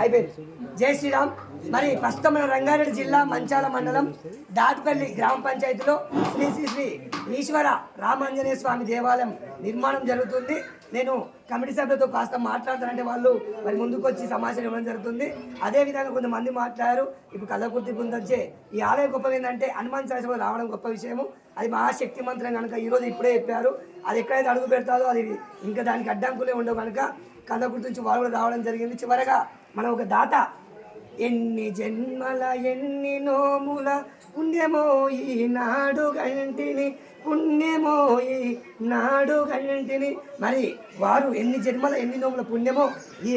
అయిపోయింది. జై శ్రీరామ్. మరి ప్రస్తుతం మన రంగారెడ్డి జిల్లా మంచాల మండలం దాటిపల్లి గ్రామ పంచాయతీలో శ్రీ శ్రీ శ్రీ ఈశ్వర రామాంజనేయ స్వామి దేవాలయం నిర్మాణం జరుగుతుంది. నేను కమిటీ సభ్యులతో కాస్త మాట్లాడతానంటే వాళ్ళు మరి ముందుకు వచ్చి సమాచారం ఇవ్వడం జరుగుతుంది. అదే విధంగా కొంతమంది మాట్లాడారు. ఇప్పుడు కళ్ళకుర్తి పొందొచ్చే ఈ ఆలయ గొప్ప ఏంటంటే హనుమాన్ చాలీసలో రావడం గొప్ప విషయము. అది మహాశక్తి మంత్రం కనుక ఈరోజు ఇప్పుడే చెప్పారు. అది ఎక్కడైతే అడుగు పెడతారో అది ఇంకా దానికి అడ్డంకులే ఉండవు కనుక కథ నుంచి వాళ్ళు కూడా రావడం జరిగింది. చివరగా మనం ఒక దాత ఎన్ని జన్మల ఎన్ని నోముల పుణ్యమో ఈ నాడు గంటిని పుణ్యమో ఈ నాడు గంటిని మరి వారు ఎన్ని జన్మల ఎన్ని నోముల పుణ్యమో ఈ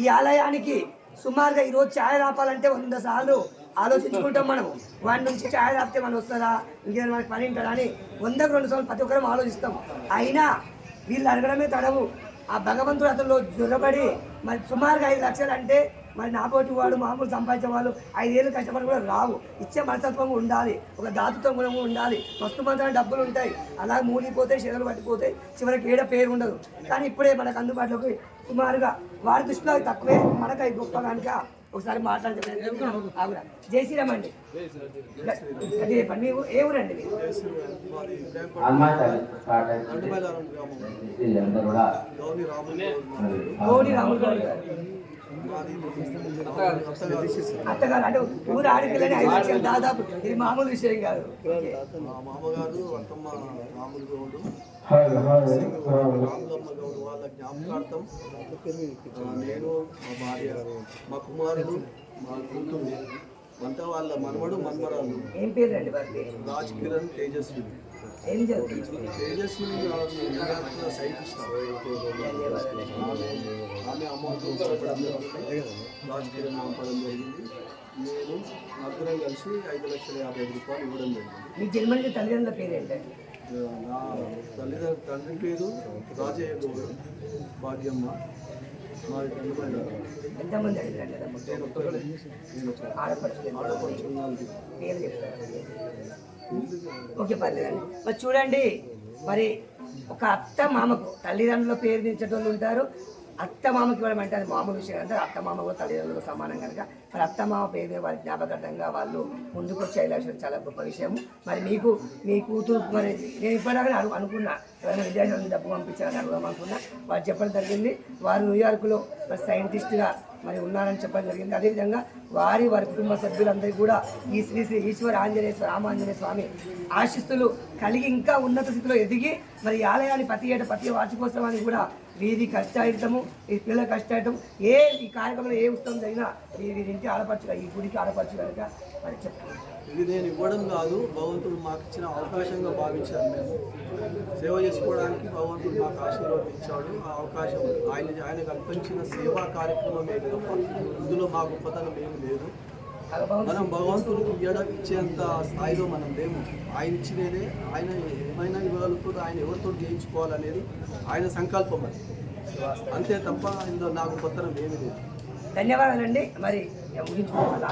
ఈ ఆలయానికి సుమారుగా ఈరోజు ఛాయ రాపాలంటే వంద సార్లు ఆలోచించుకుంటాం మనం. వాడి నుంచి ఛాయ రాపితే మనం వస్తుందా? ఇంకేమైనా మనకి పని ఉంటుందా అని వందకు రెండు సార్లు ప్రతి ఒక్కరం ఆలోచిస్తాం. అయినా వీళ్ళు అడగడమే తడవు. ఆ భగవంతుడు అతనిలో జ్వరబడి మరి సుమారుగా ఐదు లక్షలు అంటే మరి నాపోటి వాడు మామూలు సంపాదించే వాళ్ళు ఐదేళ్ళు కష్టపడి కూడా రావు. ఇచ్చే మనస్తత్వం ఉండాలి. ఒక దాతృత్వం గుణం ఉండాలి. మస్తు మంత్రాలు డబ్బులు ఉంటాయి. అలా మూలిపోతాయి చెదలు పట్టిపోతాయి చివరికి ఏడ పేరు ఉండదు. కానీ ఇప్పుడే మనకు అందుబాటులోకి సుమారుగా వారి దృష్టిలో తక్కువే. మనకు అవి గొప్ప కనుక ఒకసారి మాట్లాడితే ఆగురా. జై శ్రీరామ్ అండి. అదే చెప్పండి మీ ఊ- ఏ ఊరండి మీరు? మరి గౌడి రాములు గారు అత్తగారు. అంటే ఊరు ఆడిపిల్లని ఐదు లక్షలు దాదాపు. ఇది మామూలు విషయం కాదు. మా మామగారు జ్ఞాపకార్థం నేను మా భార్య మా కుమారుడు మా కూతురు అంతా వాళ్ళ మనవడు మన్మరాలు. ఏం పేరు? రాజ్ కిరణ్ తేజస్వి ఏం తేజస్వి సైంటిస్ట్ ఆమె అమౌంట్ రాజ్ కిరణ్ పంపడం జరిగింది. నేను నలుగురం కలిసి ఐదు లక్షల యాభై ఐదు రూపాయలు ఇవ్వడం జరిగింది. మీ జన్మనికి తల్లిదండ్రుల పేరు ఏంటండి నా తల్లిదండ్రుల తండ్రి పేరు రాజయ్య గౌడ్ భాగ్యమ్మ మా తండ్రి ఎంతమంది అడిగారు కదా నేను ఒక్కడే. నేను ఒక్కడే. ఆడపడుచులు ఆడపడుచు నాలుగు. పేరు చెప్తారు? ఓకే పర్లేదండి. మరి చూడండి. మరి ఒక అత్త మామకు తల్లిదండ్రుల పేరు దించేటోళ్ళు ఉంటారు. అత్త మామకి ఇవ్వడం అంటే అది మామూలు విషయం అంటే అత్త మామ కూడా తల్లిదండ్రులకు సమానం కనుక మరి అత్త మామ పేరు మీద వారి జ్ఞాపకార్థంగా వాళ్ళు ముందుకు వచ్చే చాలా గొప్ప విషయం మరి మీకు మీ కూతురు మరి నేను ఇప్పటిదాకా అను అనుకున్నా. ఎవరైనా విద్యార్థులకు డబ్బు పంపించాలని అడుగుదాం అనుకున్నా. వారు చెప్పడం జరిగింది. వారు న్యూయార్క్లో సైంటిస్ట్గా మరి ఉన్నారని చెప్పడం జరిగింది. అదేవిధంగా వారి వారి కుటుంబ సభ్యులందరికీ కూడా ఈ శ్రీ శ్రీ ఈశ్వర ఆంజనేయ రామాంజనేయ స్వామి ఆశిస్తులు కలిగి ఇంకా ఉన్నత స్థితిలో ఎదిగి మరి ఈ ఆలయాన్ని ప్రతి ఏటా ప్రతి వార్షికోత్సవాన్ని కూడా వీరి కష్టాయుడము ఈ పిల్లల కష్టాయుడము ఏ ఈ కార్యక్రమంలో ఏ ఉత్సవం జరిగినా వీరింటి వీరి ఈ గుడికి ఆడపడుచు కనుక మరి ఇది నేను ఇవ్వడం కాదు భగవంతుడు మాకు ఇచ్చిన అవకాశంగా భావించాను మేము. సేవ చేసుకోవడానికి భగవంతుడు మాకు ఆశీర్వాదం ఇచ్చాడు ఆ అవకాశం ఆయన ఆయన కల్పించిన సేవా కార్యక్రమం తప్ప ఇందులో మా గొప్పతనం ఏమి లేదు. భగవంతుడు మనం భగవంతుడికి ఇవ్వడం ఇచ్చేంత స్థాయిలో మనం లేము. ఆయన ఇచ్చినదే ఆయన ఏమైనా ఇవ్వగలుగుతుందో ఆయన ఎవరితో చేయించుకోవాలనేది ఆయన సంకల్పం అది. అంతే తప్ప ఇందులో నా గొప్పతనం ఏమి లేదు. ధన్యవాదాలండి. మరి ముగించుకోవాలి.